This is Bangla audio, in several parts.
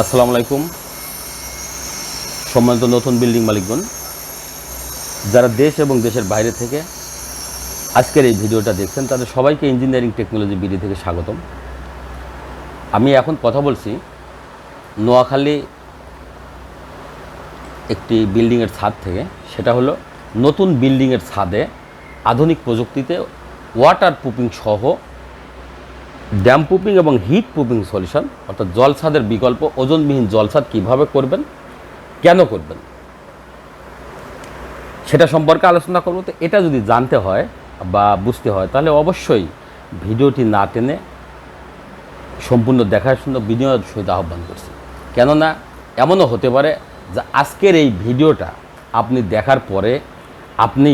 আসসালামু আলাইকুম। সম্মানিত নতুন বিল্ডিং মালিকগণ, যারা দেশ এবং দেশের বাইরে থেকে আজকের এই ভিডিওটা দেখছেন, তাদের সবাইকে ইঞ্জিনিয়ারিং টেকনোলজি বিডি থেকে স্বাগতম। আমি এখন কথা বলছি নোয়াখালী একটি বিল্ডিংয়ের ছাদ থেকে। সেটা হলো নতুন বিল্ডিংয়ের ছাদে আধুনিক প্রযুক্তিতে ওয়াটার প্রুফিং সহ ড্যাম প্রুফিং এবং হিট প্রুফিং সলিউশন অর্থাৎ জলছাদের বিকল্প, ওজনবিহীন জলছাদ কীভাবে করবেন, কেন করবেন, সেটা সম্পর্কে আলোচনা করব। তো এটা যদি জানতে হয় বা বুঝতে হয়, তাহলে অবশ্যই ভিডিওটি না টেনে সম্পূর্ণ দেখার জন্য বিনিয়োগ সহিত আহ্বান করছি। কেননা এমনও হতে পারে যে আজকের এই ভিডিওটা আপনি দেখার পরে আপনি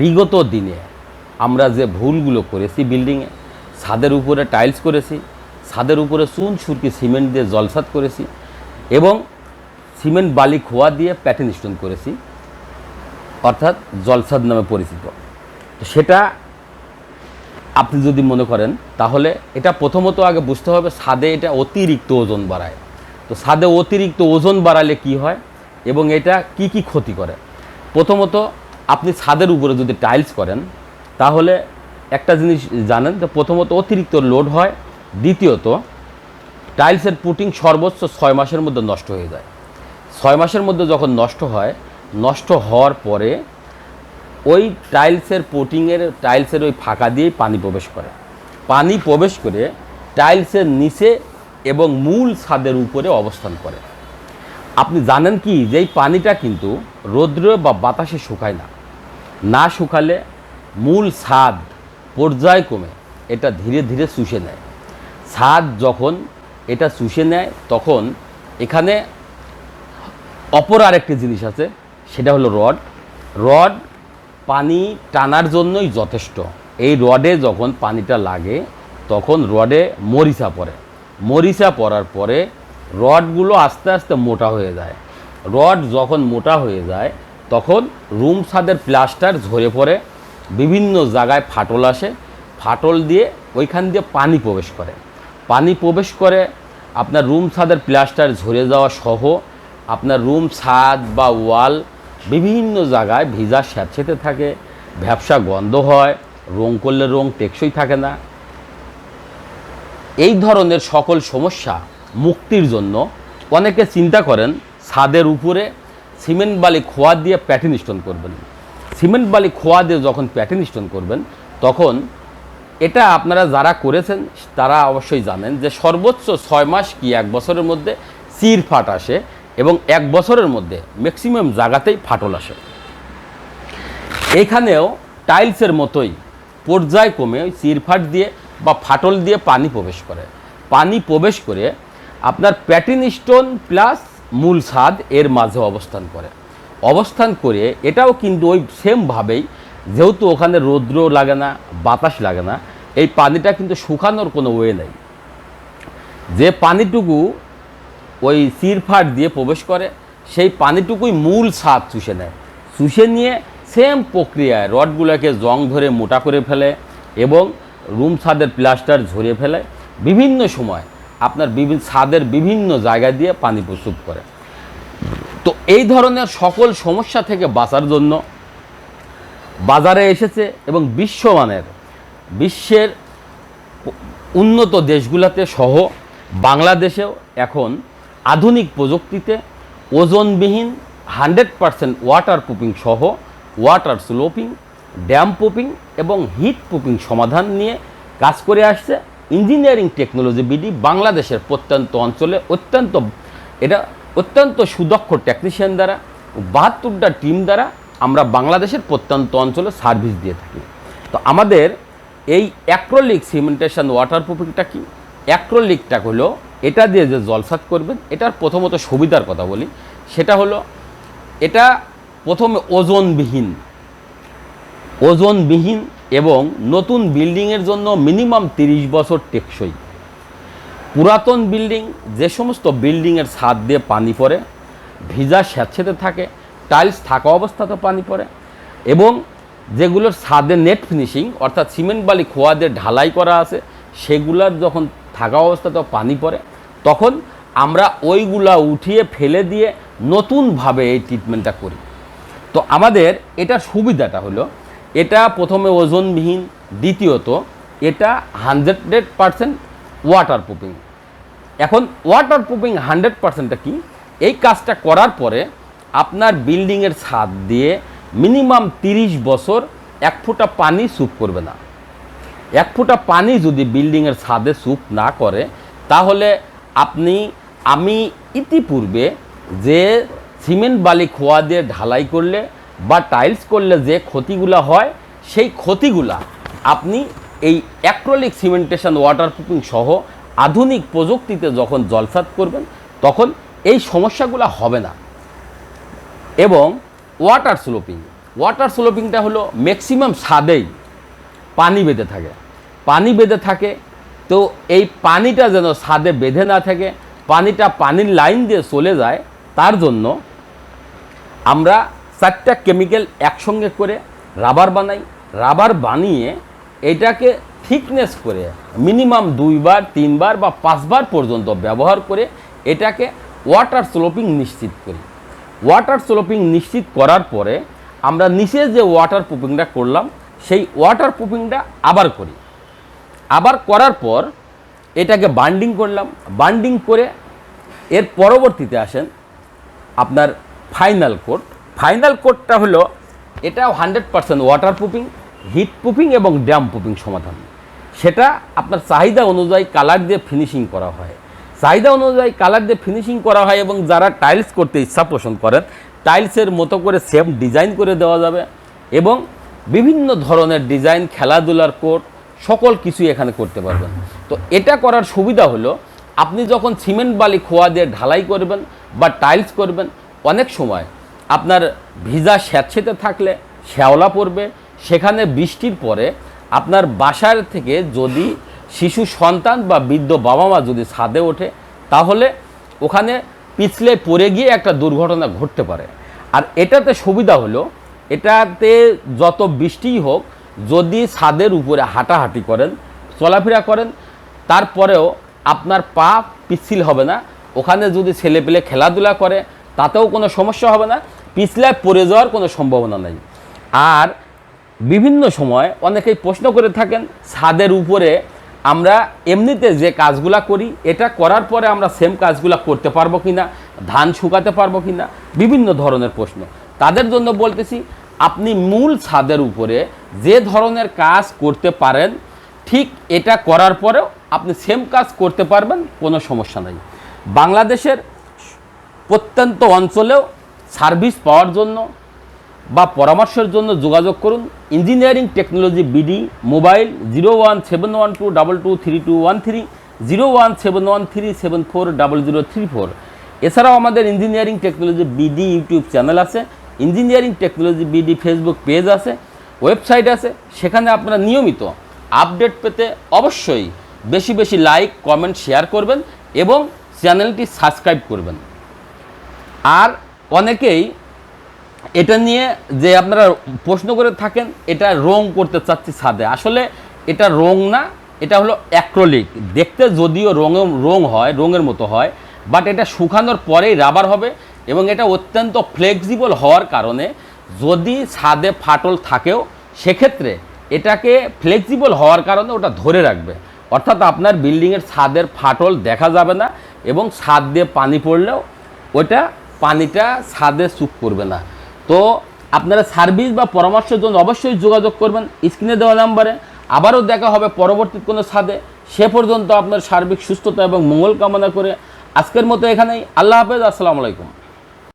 বিগত দিনে আমরা যে ভুলগুলো করেছি বিল্ডিংয়ে ছাদের উপরে টাইলস করেছি, ছাদের উপরে চুন সুরকি সিমেন্ট দিয়ে জলসাদ করেছি এবং সিমেন্ট বালি খোয়া দিয়ে প্যাটেন স্টোন করেছি, অর্থাৎ জলসাদ নামে পরিচিত। তো সেটা আপনি যদি মনে করেন, তাহলে এটা প্রথমত আগে বুঝতে হবে ছাদে এটা অতিরিক্ত ওজন বাড়ায়। তো ছাদে অতিরিক্ত ওজন বাড়ালে কি হয় এবং এটা কি কি ক্ষতি করে? প্রথমত আপনি ছাদের উপরে যদি টাইলস করেন, তাহলে একটা জিনিস জানেন যে প্রথমত অতিরিক্ত লোড হয়, দ্বিতীয়ত টাইলসের পুটিং সর্বোচ্চ ছয় মাসের মধ্যে নষ্ট হয়ে যায়। ছয় মাসের মধ্যে যখন নষ্ট হয়, নষ্ট হওয়ার পরে ওই টাইলসের পুটিংয়ের টাইলসের ওই ফাঁকা দিয়েই পানি প্রবেশ করে। পানি প্রবেশ করে টাইলসের নিচে এবং মূল ছাদের উপরে অবস্থান করে। আপনি জানেন কি যে এই পানিটা কিন্তু রৌদ্র বা বাতাসে শুকায় না। না শুকালে মূল ছাদ পর্যায়ক্রমে এটা ধীরে ধীরে শুষে নেয়। ছাদ যখন এটা শুষে নেয়, তখন এখানে অপর আরেকটি জিনিস আছে, সেটা হলো রড। রড পানি টানার জন্যই যথেষ্ট। এই রডে যখন পানিটা লাগে, তখন রডে মরিচা পড়ে। মরিচা পড়ার পরে রডগুলো আস্তে আস্তে মোটা হয়ে যায়। রড যখন মোটা হয়ে যায়, তখন রুম ছাদের প্লাস্টার ঝরে পড়ে বিভিন্ন জায়গায় ফাটল আসে। ফাটল দিয়ে ওইখান দিয়ে পানি প্রবেশ করে। পানি প্রবেশ করে আপনার রুম ছাদের প্লাস্টার ঝরে যাওয়া সহ আপনার রুম ছাদ বা ওয়াল বিভিন্ন জায়গায় ভিজা স্যাঁতসেঁতে থাকে, ভ্যাবসা গন্ধ হয়, রং করলে রং টেকসই থাকে না। এই ধরনের সকল সমস্যা মুক্তির জন্য অনেকে চিন্তা করেন, ছাদের উপরে সিমেন্ট বালি খোয়া দিয়ে প্যাটিন স্টোন করবেন। সিমেন্ট বালি খোয়া দিয়ে যখন প্যাটিন স্টোন করবেন, তখন এটা আপনারা যারা করেছেন, তারা অবশ্যই জানেন যে সর্বোচ্চ ছয় মাস কি এক বছরের মধ্যে চির ফাট আসে এবং এক বছরের মধ্যে ম্যাক্সিমাম জায়গাতেই ফাটল আসে। এখানেও টাইলসের মতোই পর্যায় পর্যায়ক্রমে চিরফাট দিয়ে বা ফাটল দিয়ে পানি প্রবেশ করে। পানি প্রবেশ করে আপনার প্যাটিন স্টোন প্লাস মূল ছাদ এর মাঝে অবস্থান করে। অবস্থান করে, এটাও কিন্তু ওই সেমভাবেই যেহেতু ওখানে রৌদ্র লাগে না, বাতাস লাগে না, এই পানিটা কিন্তু শুকানোর কোনো ওয়ে নেই। যে পানিটুকু ওই চিরফাট দিয়ে প্রবেশ করে, সেই পানিটুকুই মূল ছাদ চুষে নেয়। চুষে নিয়ে সেম প্রক্রিয়ায় রডগুলোকে জং ধরে মোটা করে ফেলে এবং রুম ছাদের প্লাস্টার ঝরিয়ে ফেলে। বিভিন্ন সময় আপনার বিভিন্ন ছাদের বিভিন্ন জায়গা দিয়ে পানি প্রস্তুত করে। এই ধরনের সকল সমস্যা থেকে বাঁচার জন্য বাজারে এসেছে এবং বিশ্বমানের, বিশ্বের উন্নত দেশগুলোতে সহ বাংলাদেশেও এখন আধুনিক প্রযুক্তিতে ওজনবিহীন হান্ড্রেড পারসেন্ট ওয়াটার প্রুফিং সহ ওয়াটার স্লোপিং, ড্যাম প্রুফিং এবং হিট প্রুফিং সমাধান নিয়ে কাজ করে আসছে। ইঞ্জিনিয়ারিং টেকনোলজি বিডি বাংলাদেশের প্রত্যন্ত অঞ্চলে অত্যন্ত, এটা অত্যন্ত সুদক্ষ টেকনিশিয়ান দ্বারা, বাহাত্তরটা টিম দ্বারা আমরা বাংলাদেশের প্রত্যন্ত অঞ্চলে সার্ভিস দিয়ে থাকি। তো আমাদের এই অ্যাক্রোলিক সিমেন্টেশন ওয়াটার প্রুফিংটা কি? অ্যাক্রোলিকটা হলো, এটা দিয়ে যে জলসাত করবেন, এটার প্রথমত সুবিধার কথা বলি। সেটা হলো, এটা প্রথমে ওজনবিহীন। ওজনবিহীন এবং নতুন বিল্ডিংয়ের জন্য মিনিমাম তিরিশ বছর টেকসই। পুরাতন বিল্ডিং, যে সমস্ত বিল্ডিংয়ের ছাদ দিয়ে পানি পড়ে, ভিজা স্যাঁতসেঁতে থাকে, টাইলস থাকা অবস্থাতে পানি পড়ে এবং যেগুলোর ছাদে নেট ফিনিশিং, অর্থাৎ সিমেন্ট বালি খোয়া দিয়ে ঢালাই করা আছে, সেগুলার যখন থাকা অবস্থাতেও পানি পড়ে, তখন আমরা ওইগুলা উঠিয়ে ফেলে দিয়ে নতুনভাবে এই ট্রিটমেন্টটা করি। তো আমাদের এটা সুবিধাটা হলো, এটা প্রথমে ওজনবিহীন, দ্বিতীয়ত এটা হান্ড্রেড পারসেন্ট ওয়াটার প্রুফিং এখন ওয়াটার প্রুফিং হান্ড্রেড পারসেন্টটা কি? এই কাজটা করার পরে আপনার বিল্ডিংয়ের ছাদ দিয়ে মিনিমাম তিরিশ বছর এক ফোঁটা পানি স্যুপ করবে না। এক ফোঁটা পানি যদি বিল্ডিংয়ের ছাদে স্যুপ না করে, তাহলে আপনি, আমি ইতিপূর্বে যে সিমেন্ট বালি খোয়া দিয়ে ঢালাই করলে বা টাইলস করলে যে ক্ষতিগুলো হয়, সেই ক্ষতিগুলা আপনি এই অ্যাক্রোলিক সিমেন্টেশন ওয়াটারপ্রুফিং সহ আধুনিক প্রযুক্তিতে যখন জলসাত করবেন, তখন এই সমস্যাগুলো হবে না। এবং ওয়াটার স্লোপিং ওয়াটার স্লোপিংটা হলো ম্যাক্সিমাম স্বাদেই পানি বেঁধে থাকে। পানি বেঁধে থাকে, তো এই পানিটা যেন ছাদে বেঁধে না থাকে, পানিটা পানির লাইন দিয়ে চলে যায়, তার জন্য আমরা চারটা কেমিক্যাল একসঙ্গে করে রাবার বানাই। রাবার বানিয়ে এটাকে থিকনেস করে মিনিমাম দুইবার, তিনবার বা পাঁচবার পর্যন্ত ব্যবহার করে এটাকে ওয়াটার স্লোপিং নিশ্চিত করি। ওয়াটার স্লোপিং নিশ্চিত করার পরে আমরা নিচে যে ওয়াটার প্রুফিংটা করলাম, সেই ওয়াটার প্রুফিংটা আবার করি। আবার করার পর এটাকে বান্ডিং করলাম। বান্ডিং করে এর পরবর্তীতে আসেন আপনার ফাইনাল কোট ফাইনাল কোটটা হলো, এটাও hundred percent water proofing heat proofing এবং ড্যাম প্রুফিং সমাধান। সেটা আপনার চাহিদা অনুযায়ী কালার দিয়ে ফিনিশিং করা হয়। চাহিদা অনুযায়ী কালার দিয়ে ফিনিশিং করা হয় এবং যারা টাইলস করতে ইচ্ছা পোষণ করেন টাইলসের মতো করে সেম ডিজাইন করে দেওয়া যাবে এবং বিভিন্ন ধরনের ডিজাইন খেলাধুলার কোট সকল কিছুই এখানে করতে পারবেন। তো এটা করার সুবিধা হলো, আপনি যখন সিমেন্ট বালি খোয়া দিয়ে ঢালাই করবেন বা টাইলস করবেন, অনেক সময় আপনার ভিজা স্যাঁতসেঁতে থাকলে, শ্যাওলা পড়বে সেখানে বৃষ্টির পরে আপনার বাসার থেকে যদি শিশু সন্তান বা বৃদ্ধ বাবা মা যদি ছাদে ওঠে, তাহলে ওখানে পিছলে পড়ে গিয়ে একটা দুর্ঘটনা ঘটতে পারে। আর এটাতে সুবিধা হলো, এটাতে যত বৃষ্টিই হোক, যদি ছাদের উপরে হাঁটাহাঁটি করেন, চলাফেরা করেন, তারপরেও আপনার পা পিচ্ছিল হবে না। ওখানে যদি ছেলে পেলে খেলাধুলা করে, তাতেও কোনো সমস্যা হবে না। পিছলায় পড়ে যাওয়ার কোনো সম্ভাবনা নেই। আর বিভিন্ন সময় অনেকেই প্রশ্ন করে থাকেন, ছাদের উপরে আমরা এমনিতে যে কাজগুলা করি, এটা করার পরে আমরা সেম কাজগুলা করতে পারব কি না ধান শুকাতে পারব কি না বিভিন্ন ধরনের প্রশ্ন। তাদের জন্য বলতেছি, আপনি মূল ছাদের উপরে যে ধরনের কাজ করতে পারেন, ঠিক এটা করার পরেও আপনি সেম কাজ করতে পারবেন, কোনো সমস্যা নেই। বাংলাদেশের প্রত্যন্ত অঞ্চলেও সার্ভিস পাওয়ার জন্য বা পরামর্শের জন্য যোগাযোগ করুন। Engineering technology BD, mobile zero one seven one two double two three two one three, zero one seven one three seven four double zero three four. এছাড়াও আমাদের engineering technology BD YouTube channel আছে। Engineering technology BD Facebook page আছে, ওয়েবসাইট আছে, সেখানে আপনারা নিয়মিত আপডেট পেতে অবশ্যই বেশি বেশি লাইক, কমেন্ট, শেয়ার করবেন এবং চ্যানেলটি সাবস্ক্রাইব করবেন। আর অনেকেই এটা নিয়ে যে আপনারা প্রশ্ন করে থাকেন, এটা রং করতে চাচ্ছি ছাদে। আসলে এটা রং না, এটা হলো অ্যাক্রোলিক। দেখতে যদিও রঙ রং হয়, রঙের মতো হয়, বাট এটা শুকানোর পরেই রাবার হবে এবং এটা অত্যন্ত ফ্লেক্সিবল হওয়ার কারণে যদি ছাদে ফাটল থাকেও, সেক্ষেত্রে এটাকে ফ্লেক্সিবল হওয়ার কারণে ওটা ধরে রাখবে। অর্থাৎ আপনার বিল্ডিংয়ের ছাদের ফাটল দেখা যাবে না এবং ছাদ দিয়ে পানি পড়লেও ওটা পানিটা ছাদে চুপ করবে না। তো আপনারা সার্ভিস বা পরামর্শের জন্য অবশ্যই যোগাযোগ করবেন। স্ক্রিনে দেওয়া নাম্বারে। আবারও দেখা হবে পরবর্তী কোনো ছাদে। সে পর্যন্ত আপনার সার্বিক সুস্থতা এবং মঙ্গল কামনা করে আজকের মতো এখানেই। আল্লাহ হাফেজ, আসসালামু আলাইকুম।